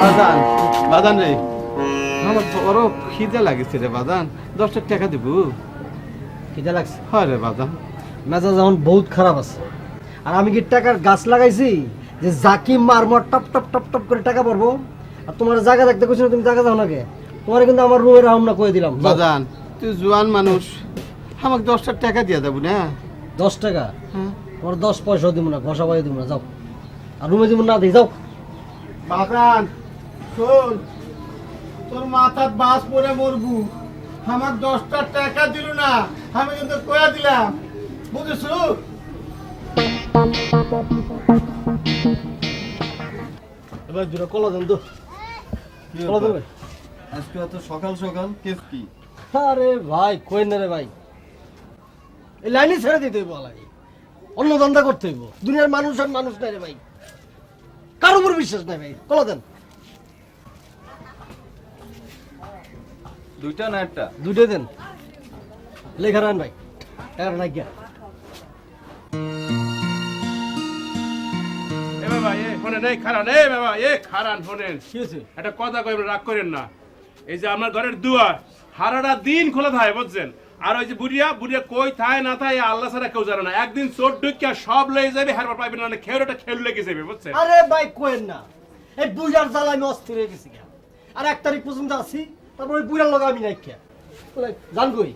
বাদান বাদান রে। আমার বড় খিদে লাগিছে রে বাদান। দশটা টাকা দিব। খিদে লাগছে? হয় রে বাদান। মেজাজ এখন বহুত খারাপ আছে। আর আমি কি টাকার গাছ লাগাইছি? যে জাকি মারমর টপ টপ টপ টপ করে টাকা পড়ব আর তোমার জায়গা দেখতে কইছো না তুমি জায়গা দাও নাকি তোমার কিন্তু আমার রুমের রাউন্ডটা করে দিলাম যাও। বাদান তুই জোয়ান মানুষ। আমাকে দশটা টাকা দিয়ে দেবো না? দশ টাকা? হ্যাঁ। তোমার দশ পয়সাও দিব না ঘষা পাই দিব না যাও। আর রুমে দিব না দিই যাও। বাদান শোন তোর মাথার বাস পরে মরবু। আমার দশটা টাকা দিল না আমি কিন্তু কয়া দিলাম। বুঝেছ? এবার দুটো কলা দেন তো। কলা দেবে আজকে এত সকাল সকাল কেস কি? আরে ভাই কই না রে ভাই? এই লাইনে ছেড়ে দিতে হইব অন্য ধান্দা করতে হইব। দুনিয়ার মানুষ আর মানুষ নাই রে ভাই। কার উপর বিশ্বাস নাই ভাই কলা দেন। দুইটা না একটা? দুইটাই দেন। লেখা রান ভাই টাকাটা নাই গিয়া। এ বাবা এ শোনেন এই খারান। এ বাবা এ খারান শোনেন কি হয়েছে? একটা কথা কইবেন রাগ করেন না। এই যে আমার ঘরের দুয়ার হারাটা দিন খোলা থাকে বুঝছেন? আর ওই যে বুড়িয়া বুড়িয়া কই থায় না থায় আল্লাহ ছাড়া কেউ জানে না। একদিন চোর ঢুকিয়া সব লয়ে যাবে হারবার পাইবেন না খেউরটা খেল লেগে যাবে বুঝছেন? আরে ভাই কোয়েন না। এই বুঝার জ্বালা আমি অস্থির হয়ে গেছি। আর এক তারিখ পর্যন্ত আছি তারপর ওই বুড়ার লগা আমি নাই খেয়া জান কই?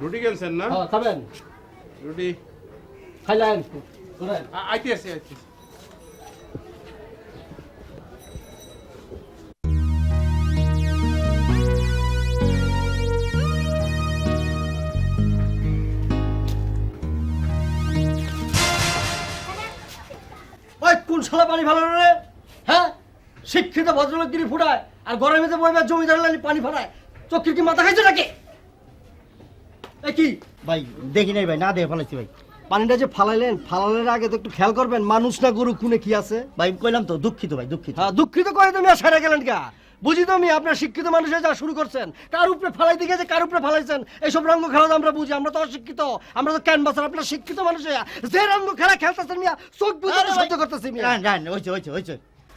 রুটি কেনছেন না? হ্যাঁ খাবেন। রুটি। খাইলেন আইতে আসি আইতে আসি। শালা পানি ফেলানো রে? হ্যাঁ? শিক্ষিত ভদ্রলোক গিরি ফুটায় আর গরমে যে বইবার জমিদার লালি পানি ফেলায় চোখের কি মাথা খাইছে নাকি? কি? ভাই দেখি নাই ভাই না দেখে ফেলাইছি ভাই। পানিটা যে ফালাইলেন ফালালের আগে তো একটু খেয়াল করবেন মানুষ না গরু খুনে কি আছে? ভাই কইলাম তো দুঃখিত ভাই দুঃখিত। হ্যাঁ দুঃখিত করে তুমি আর সারা গেলেন কা? বুঝি তো আমি আপনার শিক্ষিত মানুষের যা শুরু করছেন। কার উপরে ফালাই দিকে যে কার উপরে ফালাইছেন? এইসব রঙ্গ খেলা তো আমরা বুঝি আমরা তো অশিক্ষিত। আমরা তো ক্যানভাসার আপনার শিক্ষিত মানুষ যে রঙ্গ খেলা খেলতেছেন মিয়া চোখ বুঝে সহ্য করতেছি মিয়া। ওই হয়েছে হয়েছে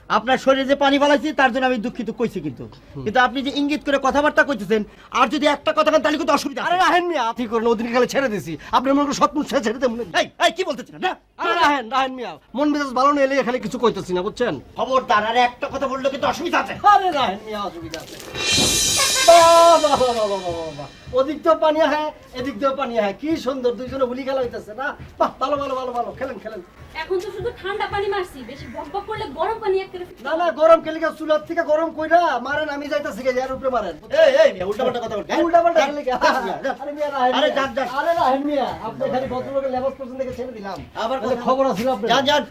আপনার শরীরে যে পানি ফেলাইছি তার জন্য আমি দুঃখিত কইছি কিন্তু। কিন্তু আপনি যে ইঙ্গিত করে কথাবার্তা কইতেছেন আর যদি একটা কথা কেন তাহলে কিন্তু অসুবিধা আরে রাহেন মিয়া আপনি করেন ওদিন খেলে ছেড়ে দিছি। আপনি মনে করেন সৎমুখ ছেড়ে ছেড়ে দেন এই এই কি বলতেছেন না আরে রাহেন রাহেন মিয়া মন মেজাজ ভালো নেই এলে খালি কিছু কইতেছি না বুঝছেন? খবরদার আরে একটা কথা বললে কিন্তু অসুবিধা আছে। আরে রাহেন মিয়া অসুবিধা আছে। বাবা, বাবা, বাবা, বাবা, বাবা। ওদিক তো পানি হ্যাঁ এদিক দিয়েও পানি হ্যাঁ কি সুন্দর দুইজনে হুলি খেলা হইতেছে না? বাহ ভালো ভালো ভালো ভালো। খেলেন খেলেন। এখন তো শুধু ঠান্ডা পানি মারছি বেশি বক বক করলে গরম পানি এক করে না না গরম কেলে চুলার থেকে গরম কইরা মারেন আমি যাইতাছি গে এর উপরে মারেন। এই এই মিয়া, কথা উল্টা পাল্টা খেলে গা যান, মিয়া, যান। আরে মিয়া না আরে যান, যান। আরে রাহেন মিয়া আপনি খালি ভদ্রলোকের লেবাস পর্যন্ত থেকে ছেড়ে দিলাম। আবার খবর আছে আপনার? যান যান।